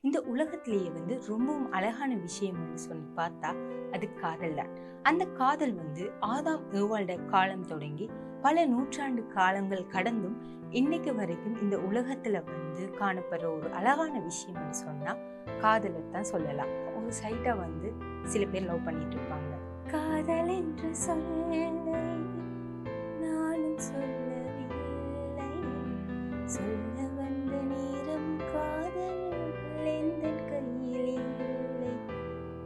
இந்த உலகத்திலேயே வந்து ரொம்பவும் அழகான விஷயம் சொல்லி பார்த்தா அது காதல் தான். அந்த காதல் வந்து ஆதாம் ஏவாளோட காலம் தொடங்கி பல நூற்றாண்டு காலங்கள் கடந்தும் இன்னைக்கு வரைக்கும் இந்த உலகத்துல வந்து காணப்படுற ஒரு அழகான விஷயம்னு சொன்னா காதலை தான் சொல்லலாம். ஒரு சைட்டா வந்து சில பேர் லவ் பண்ணிட்டு இருப்பாங்க. காதல் என்று சொல்ல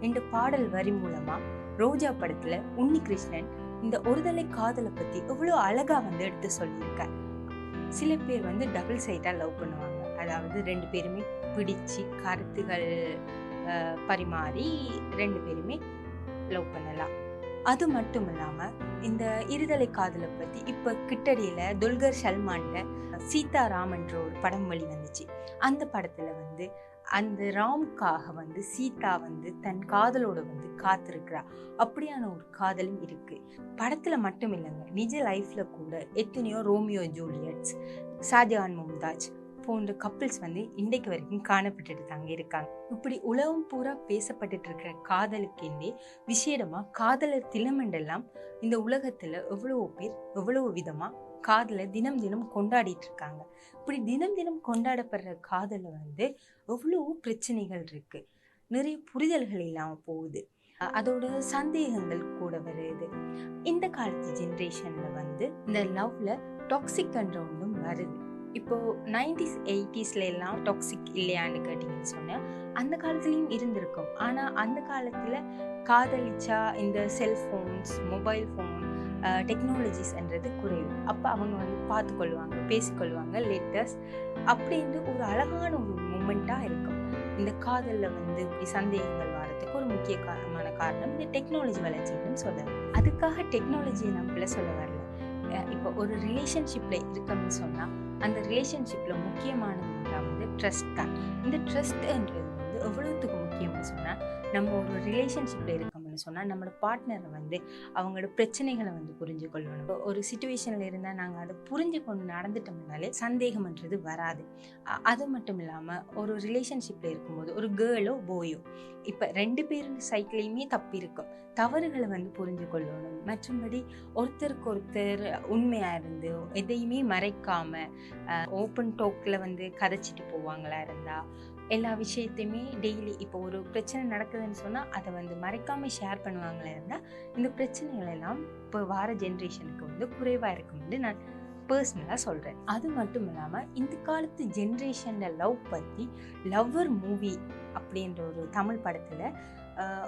என்ற பாடல் வரி மூலமா ரோஜா படத்துல உன்னி கிருஷ்ணன் இந்த ஒருதலை காதலை பத்தி எவ்வளவு அழகா வந்து எடுத்து சொல்லியிருக்கார். சில பேர் வந்து டபுள் சைடா லவ் பண்ணுவாங்க. அதாவது ரெண்டு பேருமே பிடிச்சு கருத்துகள் பரிமாறி ரெண்டு பேருமே லவ் பண்ணலாம். அது மட்டும் இல்லாம இந்த இருதலை காதலை பத்தி இப்ப கிட்டடியில துல்கர் சீதாராம் என்ற ஒரு படம் வழி வந்துச்சு அந்த படத்தில் வந்து அந்த ராம்காக வந்து சீதா வந்து தன் காதலோட வந்து காத்திருக்கிறா. அப்படியான ஒரு காதலும் இருக்கு. படத்துல மட்டும் இல்லைங்க நிஜ லைஃப்ல கூட எத்தனையோ ரோமியோ ஜூலியட்ஸ் ஷாஜஹான் மும்தாஜ் போன்ற கப்பிள்ஸ் வந்து இன்றைக்கு வரைக்கும் காணப்பட்டுட்டு தாங்க இருக்காங்க. இப்படி உலகம் பூரா பேசப்பட்டுட்டு இருக்கிற காதலுக்கெண்டே விசேடமா காதலர் தினமெண்டெல்லாம் இந்த உலகத்துல எவ்வளவோ பேர் எவ்வளவோ விதமா காதலை தினம் தினம் கொண்டாடிட்டு இருக்காங்க. இப்படி தினம் தினம் கொண்டாடப்படுற காதலில் வந்து எவ்வளவோ பிரச்சனைகள் இருக்கு. நிறைய புரிதல்கள் இல்லாமல் போகுது. அதோட சந்தேகங்கள் கூட வருது. இந்த காலத்து ஜென்ரேஷனில் வந்து இந்த லவ்வில் டாக்ஸிக்ன்ற ஒன்றும் வருது. இப்போது நைன்டிஸ் எயிட்டிஸில் எல்லாம் டாக்ஸிக் இல்லையான்னு கேட்டிங்கன்னு சொன்னேன். அந்த காலத்துலேயும் இருந்திருக்கும். ஆனால் அந்த காலத்தில் காதலிச்சா இந்த செல்ஃபோன்ஸ் மொபைல் ஃபோன் டெக்னாலஜிஸ்ன்றது குறைவு. அப்போ அவங்க வந்து பார்த்துக்கொள்வாங்க பேசிக்கொள்வாங்க லேட்டஸ்ட் அப்படின்ட்டு ஒரு அழகான ஒரு மூமெண்ட்டாக இருக்கும். இந்த காதலில் வந்து இப்படி சந்தேகங்கள் வரதுக்கு ஒரு முக்கிய காரணமான காரணம் இந்த டெக்னாலஜி வளர்ச்சின்னு சொல்லலாம் அதுக்காக டெக்னாலஜியை நம்மள சொல்ல வரல. இப்போ ஒரு ரிலேஷன்ஷிப்பில் இருக்கணும்னு சொன்னால் அந்த ரிலேஷன்ஷிப்பில் முக்கியமானது வந்து ட்ரஸ்ட் தான். இந்த ட்ரஸ்ட்ன்றது வந்து எவ்வளோத்துக்கு முக்கியம்னு சொன்னால் நம்ம ஒரு ரிலேஷன்ஷிப்பில் இருக்கோம்னு சொன்னால் நம்மளோட பார்ட்னரை வந்து அவங்களோட பிரச்சனைகளை வந்து புரிஞ்சு கொள்ளணும் ஒரு சுச்சுவேஷனில் இருந்தால் நாங்கள் அதை புரிஞ்சு கொண்டு நடந்துட்டோம்னாலே சந்தேகம்ன்றது வராது. அது மட்டும் இல்லாமல் ஒரு ரிலேஷன்ஷிப்பில் இருக்கும்போது ஒரு கேர்ளோ போயோ இப்போ ரெண்டு பேர் சைக்கிளையுமே தப்பு இருக்கும். தவறுகளை வந்து புரிஞ்சு கொள்ளணும் மற்றும்படி ஒருத்தருக்கு ஒருத்தர் உண்மையாக இருந்து எதையுமே மறைக்காம ஓப்பன் டோக்கில் வந்து கதைச்சிட்டு போவாங்களா இருந்தால் எல்லா விஷயத்தையுமே டெய்லி இப்போ ஒரு பிரச்சனை நடக்குதுன்னு சொன்னால் அதை வந்து மறைக்காமல் ஷேர் பண்ணுவாங்களே இருந்தால் இந்த பிரச்சனைகள் எல்லாம் இப்போ வார ஜென்ரேஷனுக்கு வந்து குறைவாக இருக்கும்னு நான் பர்சனலாக சொல்கிறேன் அது மட்டும் இல்லாமல் இந்த காலத்து ஜென்ரேஷனில் லவ் பற்றி லவ்வர் மூவி அப்படின்ற ஒரு தமிழ் படத்தில்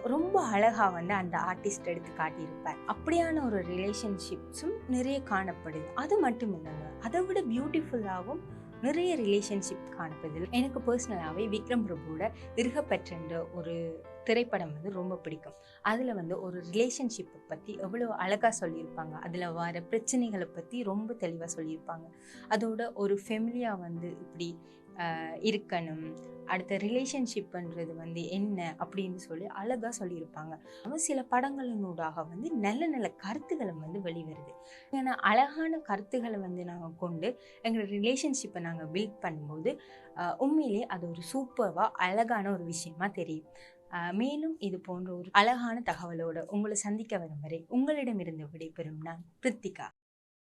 ரொம்ப அழகாக வந்து அந்த ஆர்டிஸ்ட் எடுத்து காட்டியிருப்பார். அப்படியான ஒரு ரிலேஷன்ஷிப்ஸும் நிறைய காணப்படுது. அது மட்டும் இல்லைங்க அதை விட பியூட்டிஃபுல்லாகவும் நிறைய ரிலேஷன்ஷிப் காண்பதில் எனக்கு பர்சனலாகவே விக்ரம் பிரபுவோட இருகப்பெற்றன்ற ஒரு திரைப்படம் வந்து ரொம்ப பிடிக்கும். அதில் வந்து ஒரு ரிலேஷன்ஷிப்பை பற்றி எவ்வளோ அழகாக சொல்லியிருப்பாங்க. அதில் வர பிரச்சனைகளை பற்றி ரொம்ப தெளிவாக சொல்லியிருப்பாங்க. அதோட ஒரு ஃபெமிலியாக வந்து இப்படி இருக்கணும். அடுத்த ரிலேஷன்ஷிப்ன்றது வந்து என்ன அப்படின்னு சொல்லி அழகாக சொல்லியிருப்பாங்க. அவன் சில படங்களினூடாக வந்து நல்ல நல்ல கருத்துக்களை வந்து வெளிவருது. ஏன்னா அழகான கருத்துக்களை வந்து நாங்கள் கொண்டு எங்களோட ரிலேஷன்ஷிப்பை நாங்கள் பில்ட் பண்ணும்போது உண்மையிலே அது ஒரு சூப்பராக அழகான ஒரு விஷயமா தெரியும். மேலும் இது போன்ற ஒரு அழகான தகவலோடு உங்களை சந்திக்க வரும் வரை உங்களிடமிருந்து விடைபெறும் நான் பிரித்திகா